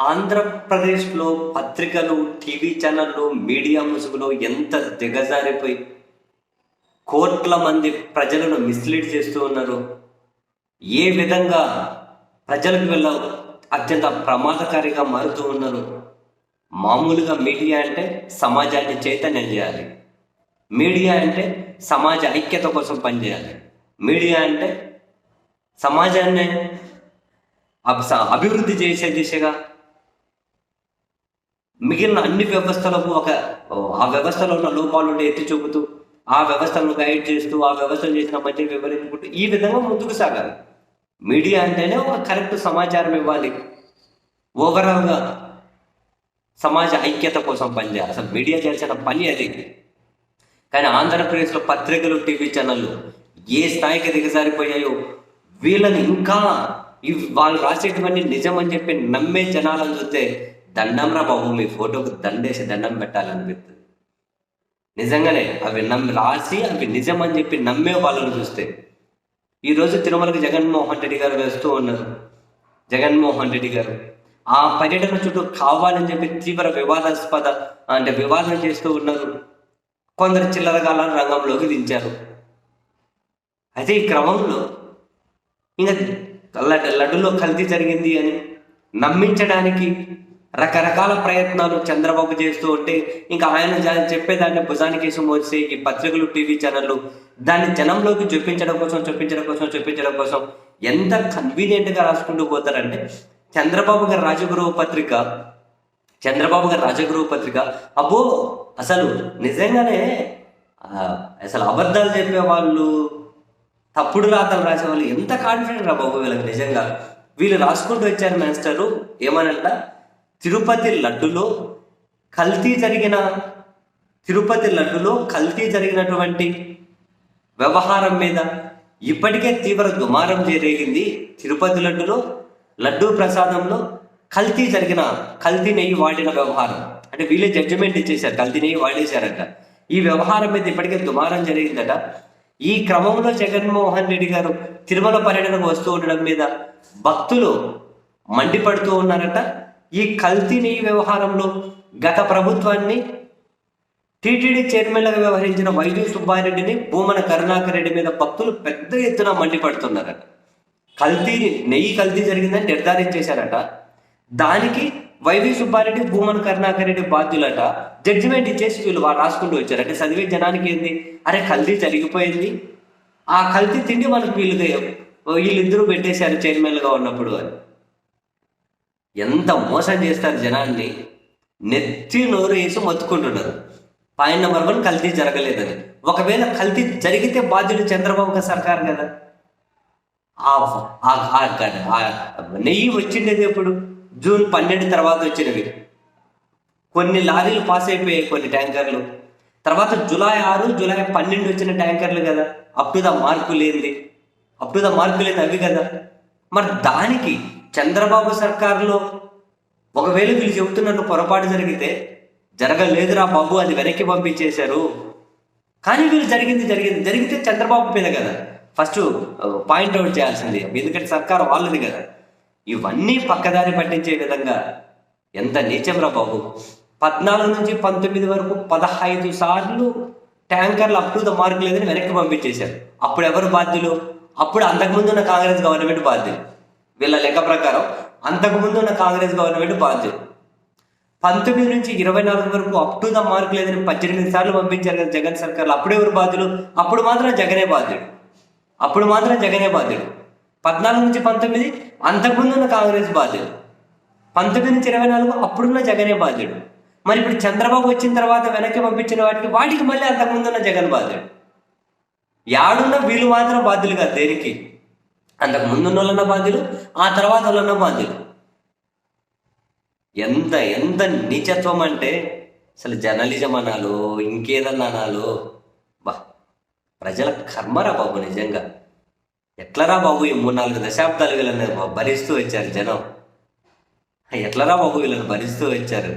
ఆంధ్రప్రదేశ్లో పత్రికలు టీవీ ఛానళ్ళు మీడియా ముసుగులో ఎంత దిగజారిపోయి కోట్ల మంది ప్రజలను మిస్లీడ్ చేస్తూ ఉన్నారు ఏ విధంగా ప్రజలకు వెళ్ళ అత్యంత ప్రమాదకారిగా మారుతూ ఉన్నారు మామూలుగా మీడియా అంటే సమాజాన్ని చైతన్యం చేయాలి. మీడియా అంటే సమాజ ఐక్యత కోసం పనిచేయాలి. మీడియా అంటే సమాజాన్ని అభివృద్ధి చేసే దిశగా మిగిలిన అన్ని వ్యవస్థలకు ఒక ఆ వ్యవస్థలో ఉన్న లోపాలను ఎత్తి చూపుతూ ఆ వ్యవస్థలను గైడ్ చేస్తూ ఆ వ్యవస్థలు చేసిన మంచి వివరించుకుంటూ ఈ విధంగా ముందుకు సాగాలి. మీడియా అంటేనే ఒక కరెక్ట్ సమాచారం ఇవ్వాలి. ఓవరాల్గా సమాజ ఐక్యత కోసం పనిచేయాలి. అసలు మీడియా చేసిన పని అది. కానీ ఆంధ్రప్రదేశ్లో పత్రికలు టీవీ ఛానళ్ళు ఏ స్థాయికి దిగజారిపోయాయో వీళ్ళని ఇంకా ఇవి వాళ్ళు రాసేటివన్నీ నిజం అని చెప్పి నమ్మే జనాలను చూస్తే దండంరా బాబు మీ ఫోటోకు దండేసి దండం పెట్టాలనిపిస్తుంది. నిజంగానే అవి నమ్మి రాసి అవి నిజం అని చెప్పి నమ్మే వాళ్ళని చూస్తే. ఈరోజు తిరుమలకి జగన్మోహన్ రెడ్డి గారు వేస్తూ ఉన్నారు. జగన్మోహన్ రెడ్డి గారు ఆ పర్యటన చుట్టూ కావాలని చెప్పి తీవ్ర వివాదాస్పద అంటే వివాదం చేస్తూ ఉన్నారు. కొందరు చిల్లరగాల రంగంలోకి దించారు. అయితే ఈ క్రమంలో ఇంకా లడ్డులో కల్తీ జరిగింది అని నమ్మించడానికి రకరకాల ప్రయత్నాలు చంద్రబాబు చేస్తూ ఉంటే ఇంకా ఆయన చెప్పేదాన్ని భుజానికేసి మోసి ఈ పత్రికలు టీవీ ఛానళ్ళు దాన్ని జనంలోకి చూపించడం కోసం చూపించడం కోసం చూపించడం కోసం ఎంత కన్వీనియంట్గా రాసుకుంటూ పోతారంటే చంద్రబాబు గారి రాజగురువు పత్రిక చంద్రబాబు గారి రాజగురువు పత్రిక అబ్బో అసలు నిజంగానే అసలు అబద్ధాలు చెప్పే వాళ్ళు తప్పుడు రాతలు రాసేవాళ్ళు ఎంత కాన్ఫిడెంట్ రా బాబు వీళ్ళకి నిజంగా. వీళ్ళు రాసుకుంటూ వచ్చారు మాస్టరు ఏమనంట? తిరుపతి లడ్డులో కల్తీ జరిగిన తిరుపతి లడ్డులో కల్తీ జరిగినటువంటి వ్యవహారం మీద ఇప్పటికే తీవ్ర దుమారం జరిగింది తిరుపతి లడ్డులో లడ్డూ ప్రసాదంలో కల్తీ జరిగిన కల్తీ నెయ్యి వాడిన వ్యవహారం. అంటే వీళ్ళే జడ్జిమెంట్ ఇచ్చేశారు కల్తీ నెయ్యి వాడేశారట. ఈ వ్యవహారం మీద ఇప్పటికే దుమారం జరిగిందట. ఈ క్రమంలో జగన్మోహన్ రెడ్డి గారు తిరుమల పర్యటనకు వస్తూ ఉండడం మీద భక్తులు మండిపడుతూ ఉన్నారట. ఈ కల్తీ నెయ్యి వ్యవహారంలో గత ప్రభుత్వాన్ని టీటీడీ చైర్మన్గా వ్యవహరించిన వైద్యు సుబ్బారెడ్డిని భూమన కరుణాకర్ రెడ్డి మీద భక్తులు పెద్ద ఎత్తున మండిపడుతున్నారట. కల్తీ నెయ్యి కల్తీ జరిగిందని నిర్ధారించేశారట. దానికి వైవి సుబ్బారెడ్డి భూమన కరుణాకర్ రెడ్డి బాధ్యులట జడ్జిమెంట్ ఇచ్చేసి వీళ్ళు వాళ్ళు రాసుకుంటూ వచ్చారు అంటే చదివే జనానికి ఏంది? అరే కల్తీ జరిగిపోయింది. ఆ కల్తీ తిండి మనకు వీళ్ళు వీళ్ళిద్దరూ పెట్టేశారు చైర్మన్గా ఉన్నప్పుడు అని. ఎంత మోసం చేస్తారు జనాన్ని నెత్తి నోరు వేసి మొత్తుకుంటున్నారు. పాయింట్ నెంబర్ వన్ కల్తీ జరగలేదని. ఒకవేళ కల్తీ జరిగితే బాధ్యుడు చంద్రబాబు సర్కార్ కదా. నెయ్యి వచ్చిండేది ఎప్పుడు? జూన్ పన్నెండు తర్వాత వచ్చినవి. కొన్ని లారీలు పాస్ అయిపోయాయి కొన్ని ట్యాంకర్లు. తర్వాత జూలై ఆరు జూలై పన్నెండు వచ్చిన ట్యాంకర్లు కదా. అప్ టు ద మార్కు లేనిది. అప్ టు ద మార్కు లేని అవి కదా. మరి దానికి చంద్రబాబు సర్కారులో ఒకవేళ వీళ్ళు చెబుతున్నట్టు పొరపాటు జరిగితే జరగలేదురా బాబు అది వెనక్కి పంపించేశారు. కానీ వీళ్ళు జరిగింది జరిగింది. జరిగితే చంద్రబాబు మీద కదా. ఫస్ట్ పాయింట్ అవుట్ చేయాల్సింది. ఎందుకంటే సర్కారు వాళ్ళది కదా. ఇవన్నీ పక్కదారి పట్టించే విధంగా ఎంత నీచంరా బాబు. పద్నాలుగు నుంచి పంతొమ్మిది వరకు పదహైదు సార్లు ట్యాంకర్లు అప్ టు ద మార్క్ లేదని వెనక్కి పంపించేశారు. అప్పుడు ఎవరు బాధ్యులు? అప్పుడు అంతకుముందు ఉన్న కాంగ్రెస్ గవర్నమెంట్ బాధ్యులు. వీళ్ళ లెక్క ప్రకారం అంతకుముందు ఉన్న కాంగ్రెస్ గవర్నమెంట్ బాధ్యులు పంతొమ్మిది నుంచి ఇరవై నాలుగు వరకు అప్ టు ద మార్క్ లేదని పద్దెనిమిది సార్లు పంపించారు కదా జగన్ సర్కార్లు. అప్పుడు ఎవరు బాధ్యులు? అప్పుడు మాత్రం జగనే బాధ్యుడు. అప్పుడు మాత్రం జగనే బాధ్యుడు. పద్నాలుగు నుంచి పంతొమ్మిది అంతకుముందు ఉన్న కాంగ్రెస్ బాధ్యుడు. పంతొమ్మిది నుంచి ఇరవై నాలుగు అప్పుడున్న జగనే బాధ్యుడు. మరి ఇప్పుడు చంద్రబాబు వచ్చిన తర్వాత వెనక్కి పంపించిన వాటికి వాటికి మళ్ళీ అంతకుముందు ఉన్న జగన్ బాధ్యుడు. యాడున్న వీళ్ళు మాత్రం బాధ్యులు కాదు దేనికి? అంతకు ముందున్న వాళ్ళన్న బాధ్యులు ఆ తర్వాత వాళ్ళన్న బాధ్యులు. ఎంత ఎంత నీచత్వం అంటే అసలు జర్నలిజం అనాలో ఇంకేదన్నా అనాలో బా ప్రజల కర్మరా బాబు నిజంగా. ఎట్లరా బాబు ఈ మూడు నాలుగు దశాబ్దాలు వీళ్ళని భరిస్తూ వచ్చారు జనం. ఎట్లరా బాబు వీళ్ళని భరిస్తూ వచ్చారు?